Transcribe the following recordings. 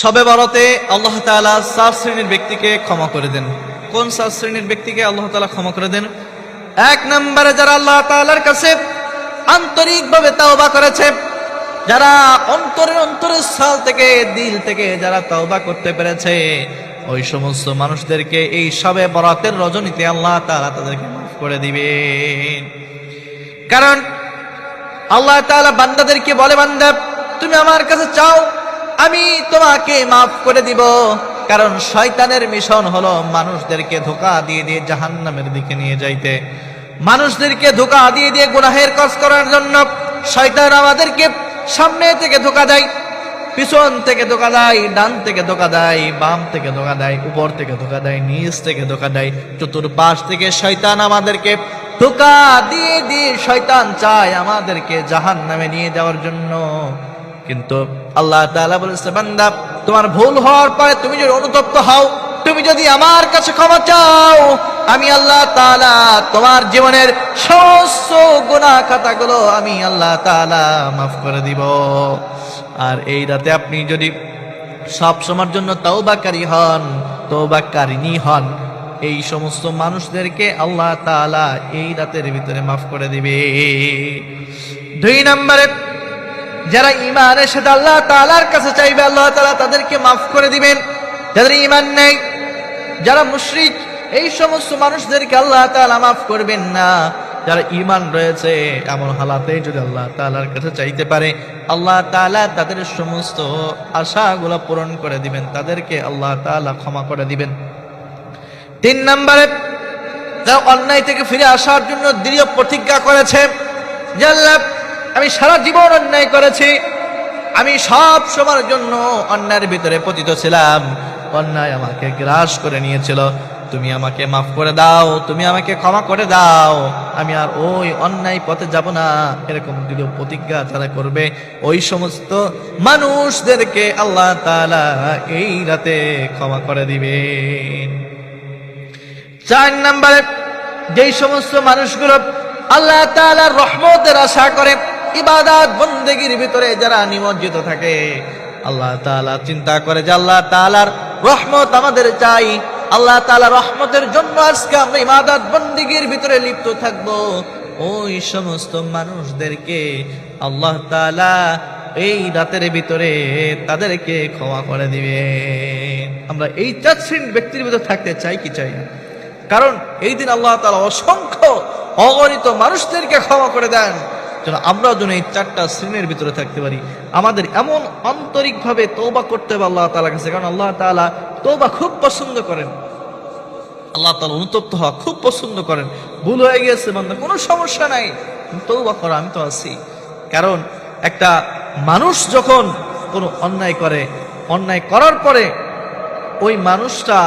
সবে বরতে আল্লাহ তাআলা চার শ্রেণির ব্যক্তিকে ক্ষমা করে দেন। কোন চার শ্রেণির ব্যক্তিকে আল্লাহ তাআলা ক্ষমা করে দেন? এক নম্বরে যারা আল্লাহ তাআলার কাছে আন্তরিকভাবে তাওবা করেছে, যারা অন্তরে অন্তরের সাল থেকে, দিল থেকে যারা তাওবা করতে পেরেছে, ওই সমস্ত মানুষদেরকে এই সবে বরাতের রজনীতে আল্লাহ তাআলা তাদেরকে মাফ করে দিবেন। কারণ আল্লাহ তাআলা বান্দাদেরকে বলে, বান্দা, তুমি আমার কাছে চাও আমি তোমাকে মাফ করে দিব। কারণ শয়তানের মিশন হলো মানুষদেরকে ধোকা দিয়ে দিয়ে জাহান্নামের দিকে নিয়ে যাইতে। মানুষদেরকে ধোকা দিয়ে দিয়ে গুনাহের কাজ করার জন্য শয়তান আমাদেরকে সামনে থেকে ধোকা দেয়, পিছন থেকে ধোকা দেয়, ডান থেকে ধোকা দেয়, বাম থেকে ধোকা দেয়, উপর থেকে ধোকা দেয়, নিচ থেকে ধোকা দেয়, চতুর্পাশ থেকে শয়তান আমাদেরকে ধোকা দিয়ে দিয়ে শয়তান চায় আমাদেরকে জাহান নামে নিয়ে যাওয়ার জন্য। কিন্তু আল্লাহ তাআলা বলেছে, বান্দা, তোমার ভুল হওয়ার পরে তুমি যদি অনুতপ্ত হও, তুমি যদি আমার কাছে ক্ষমা চাও, আমি আল্লাহ তাআলা তোমার জীবনের সমস্ত গুনাহ খাতাগুলো আমি আল্লাহ তাআলা মাফ করে দিব। আর এই রাতে আপনি যদি সব সময়ের জন্য তওবাকারী হন তওবাকারিনী হন, এই সমস্ত মানুষদেরকে আল্লাহ তাআলা এই রাতের ভিতরে মাফ করে দিবে। দুই নম্বরে যারা ইমানের সাথে আল্লাহ তালার কাছে চাইবে, আল্লাহ তালা তাদেরকে মাফ করে দিবেন। যাদের ইমান নেই, যারা মুশরিক, এই সমস্ত মানুষদেরকে আল্লাহ তাআলা মাফ করবেন না। যারা ইমান রয়েছে, এমন হালাতে যদি আল্লাহ তাআলার কাছে চাইতে পারে, আল্লাহ তাআলা তাদের সমস্ত আশাগুলো পূরণ করে দিবেন, তাদেরকে আল্লাহ তাআলা ক্ষমা করে দিবেন। তিন নম্বরে, যারা অন্যায় থেকে ফিরে আসার জন্য দৃঢ় প্রতিজ্ঞা করেছে, যে আল্লাহ আমি সারা জীবন অন্যায় করেছি। আমি সব সময়ের জন্য অন্যায়ের ভিতরে পতিত ছিলাম। অন্যায় আমাকে গ্রাস করে নিয়েছিল। তুমি আমাকে মাফ করে দাও, তুমি আমাকে ক্ষমা করে দাও। আমি আর ওই অন্যায় পথে যাব না। এরকম দৃঢ় প্রতিজ্ঞা যারা করবে, ওই সমস্ত মানুষদেরকে আল্লাহ তাআলা এই রাতে ক্ষমা করে দিবেন। চার নম্বরে, যেই সমস্ত মানুষগুলো আল্লাহ তাআলার রহমতের আশা করে ইবাদত বন্দেগীর ভিতরে যারা নিমজ্জিত থাকে, আল্লাহ তালা চিন্তা করে যে আল্লাহ তাআলার রহমত আমাদের চাই। আল্লাহ তাআলা রহমতের জন্য আজকে আমরা ইবাদত বন্দেগীর ভিতরে লিপ্ত থাকব। ওই সমস্ত মানুষদেরকে আল্লাহ তালা এই রাতের ভিতরে তাদেরকে ক্ষমা করে দিবেন। আমরা এই শ্রেণির ব্যক্তির ভিতরে থাকতে চাই কি চাই না? কারণ এই দিন আল্লাহ তালা অসংখ্য অগণিত মানুষদেরকে ক্ষমা করে দেন। যেন আমরাও যেন এই চারটা শ্রেণির ভিতরে থাকতে পারি। আমাদের এমন আন্তরিকভাবে তৌবা করতে হবে আল্লাহ তালার কাছে, কারণ আল্লাহ তালা তৌবা খুব পছন্দ করেন। আল্লাহ তালা অনুতপ্ত হওয়া খুব পছন্দ করেন। ভুল হয়ে গিয়েছে বান্দা কোনো সমস্যা নাই। তৌবা করো, আমি তো আছি। কারণ একটা মানুষ যখন কোনো অন্যায় করে, অন্যায় করার পরে ওই মানুষটা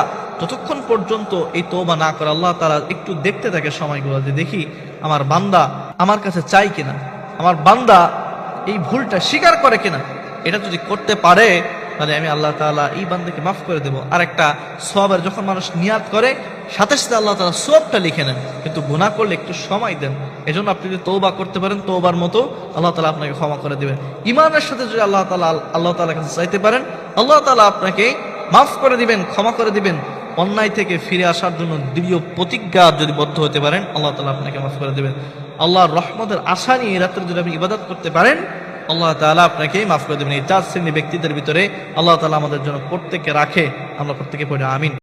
যতক্ষণ পর্যন্ত এই তোবা না করে, আল্লাহ তারা একটু দেখতে থাকে সময়গুলো যে দেখি আমার বান্দা আমার কাছে চাই কিনা। আমার বান্দা এই ভুলটা স্বীকার করে কিনা, এটা যদি করতে পারে, তাহলে আমি আল্লাহ তাআলা এই বান্দাকে মাফ করে দেবো। আর একটা সবের যখন মানুষ নিয়াত করে, সাথে সাথে আল্লাহ তালা সবটা লিখে নেন। কিন্তু গুনাহ করলে একটু সময় দেন। এজন্য আপনি যদি তৌবা করতে পারেন তৌবার মতো আল্লাহ তালা আপনাকে ক্ষমা করে দেবেন। ইমানের সাথে যদি আল্লাহ তালা আল্লাহ তাআলার কাছে চাইতে পারেন, আল্লাহ তালা আপনাকে মাফ করে দিবেন, ক্ষমা করে দিবেন। অন্যায় থেকে ফিরে আসার জন্য দৃঢ় প্রতিজ্ঞা যদি বদ্ধ হতে পারেন, আল্লাহ তালা আপনাকে মাফ করে দেবেন। আল্লাহর রহমতের আশা নিয়ে রাত্রে যদি আপনি ইবাদত করতে পারেন, আল্লাহ তালা আপনাকে মাফ করে দেবেন। এই চার শ্রেণি ব্যক্তিদের ভিতরে আল্লাহ তালা আমাদের জন্য প্রত্যেককে রাখে। আমরা প্রত্যেকে পড়ে, আমিন।